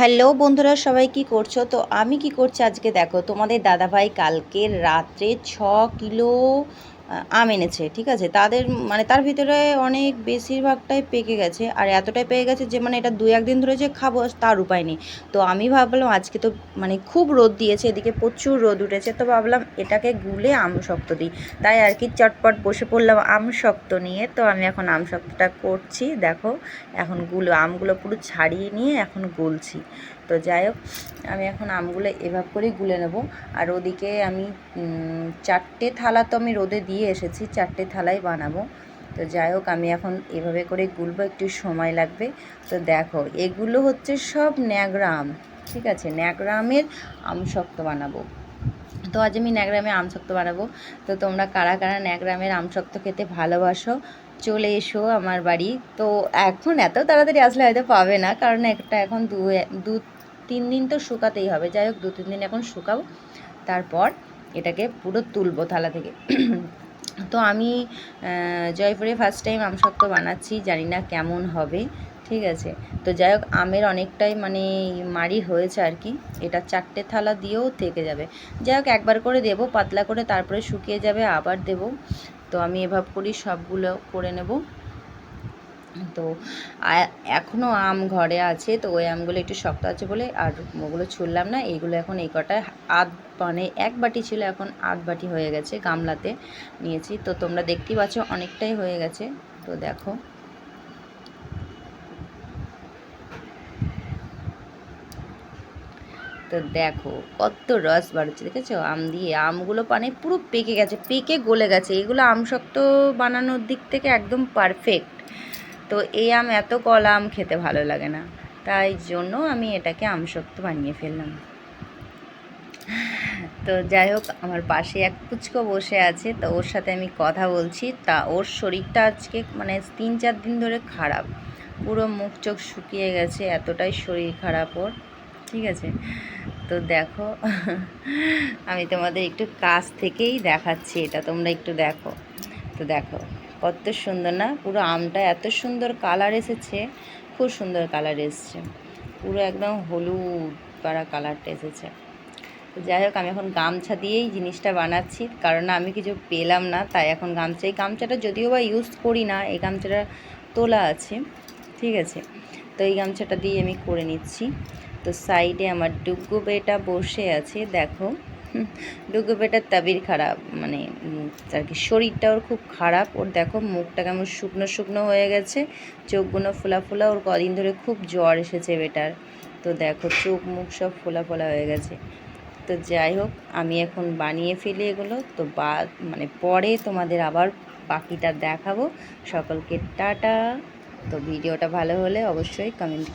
Hello বন্ধুরা, সবাই কি করছ? তো আমি কি করছি আজকে? দেখো, তোমাদের দাদাভাই কালকে রাত্রে ছ কিলো আম এনেছে, ঠিক আছে? তাদের মানে তার ভিতরে অনেক বেশিরভাগটাই পেকে গেছে, আর এতটাই পেকে গেছে যে মানে এটা দু একদিন ধরে যে খাব, তার উপায় নেই। তো আমি ভাবলাম, আজকে তো মানে খুব রোদ দিয়েছে, এদিকে প্রচুর রোদ উঠেছে, তো ভাবলাম এটাকে গুলে আম শক্ত দিই। তাই আর কি চটপট বসে পড়লাম আম শক্ত নিয়ে, তো আমি এখন আম শক্তটা করছি, দেখো, এখনগুলো, আমগুলো পুরো ছাড়িয়ে নিয়ে এখন গুলছি। তো যাই হোক, আমি এখন আমগুলো এভাব করেই গুলে নেব। আর ওদিকে আমি চারটে থালা তো আমি রোদে দিয়ে এসেছি, চারটে থালাই বানাবো। তো যাই হোক, আমি এখন এভাবে করে গুলবো, একটু সময় লাগবে। তো দেখো, এগুলো হচ্ছে সব ন্যাংরা আম, ঠিক আছে? ন্যাংরা আমের আম শক্ত বানাবো। তো আজ আমি ন্যাংরামে আম শক্ত বানাবো। তো তোমরা কারা কারা ন্যাংরামের আম শক্ত খেতে ভালোবাসো, চলে এসো আমার বাড়ি। তো এখন এত তাড়াতাড়ি আসলে হয়তো পাবে না, কারণ একটা এখন দু দু, তিন দিন তো শুকাতেই হবে। যাই হোক, দু, তিন দিন এখন শুকাবো। তারপর এটাকে পুরো তুলবো থালা থেকে। তো আমি জয়পুরে ফার্স্ট টাইম আম শক্ত বানাচ্ছি, জানি না কেমন হবে, ঠিক আছে? তো যাই হোক, আমের অনেকটাই মানে মারি হয়েছে আর কি, এটা চারটে থালা দিয়েও থেকে যাবে। যাই হোক, একবার করে দেব, পাতলা করে তারপরে শুকিয়ে যাবে, আবার দেব। তো আমি এভাব করি সবগুলো করে নেব। তো এখনও আম ঘরে আছে, তো ওই আমগুলো একটু শক্ত আছে বলে আর ওগুলো ছুললাম না, এইগুলো এখন এই কটায় আধ মানে এক বাটি ছিল, এখন আধ বাটি হয়ে গেছে গামলাতে নিয়েছি। তো তোমরা দেখতেই পাচ্ছ অনেকটাই হয়ে গেছে, তো দেখো। তো দেখো, কত রস বাড়ছে দেখেছ? আম দিয়ে আমগুলো পানে পুরো পেকে গেছে, পেকে গলে গেছে। এগুলো আম শক্ত বানানোর দিক থেকে একদম পারফেক্ট তো এই আম এত কলা আম খেতে ভালো লাগে না। তাই জন্য আমি এটাকে আম শক্ত বানিয়ে ফেললাম। তো যাই হোক, আমার পাশে এক পুচকো বসে আছে, তো ওর সাথে আমি কথা বলছি। তা ওর শরীরটা আজকে মানে তিন চার দিন ধরে খারাপ। পুরো মুখ চোখ শুকিয়ে গেছে, এতটাই শরীর খারাপ ওর। ঠিক আছে? তো দেখো, আমি তোমাদের একটু কাছ থেকেই দেখাচ্ছি, এটা তোমরা একটু দেখো। তো দেখো কত সুন্দর না? পুরো আমটা এত সুন্দর কালার এসেছে। খুব সুন্দর কালার এসেছে। পুরো একদম হলুদ পাড়া কালারটা এসেছে। যাই হোক, আমি এখন গামছা দিয়েই জিনিসটা বানাচ্ছি। কারণ আমি কিছু পেলাম না, তাই এখন গামছা। এই গামছাটা যদিও বা ইউজ করি না, এই গামছাটা তোলা আছে। ঠিক আছে? তো এই গামছাটা দিয়ে আমি করে নিচ্ছি। তো সাইডে আমার ডুগ্গু বেটা বসে আছে, দেখো। হুম, বেটার তাবির খারাপ মানে আর কি শরীরটা ওর খুব খারাপ ওর দেখো মুখটা কেমন শুকনো শুকনো হয়ে গেছে চোখগুলো ফোলা ফোলা ওর কদিন ধরে খুব জ্বর এসেছে বেটার তো দেখো চোখ মুখ সব ফোলা ফোলা হয়ে গেছে তো যাই হোক আমি এখন বানিয়ে ফেলি এগুলো তো বা মানে পরে তোমাদের আবার বাকিটা দেখাবো সকলকে টাটা তো ভিডিওটা ভালো হলে অবশ্যই কমেন্ট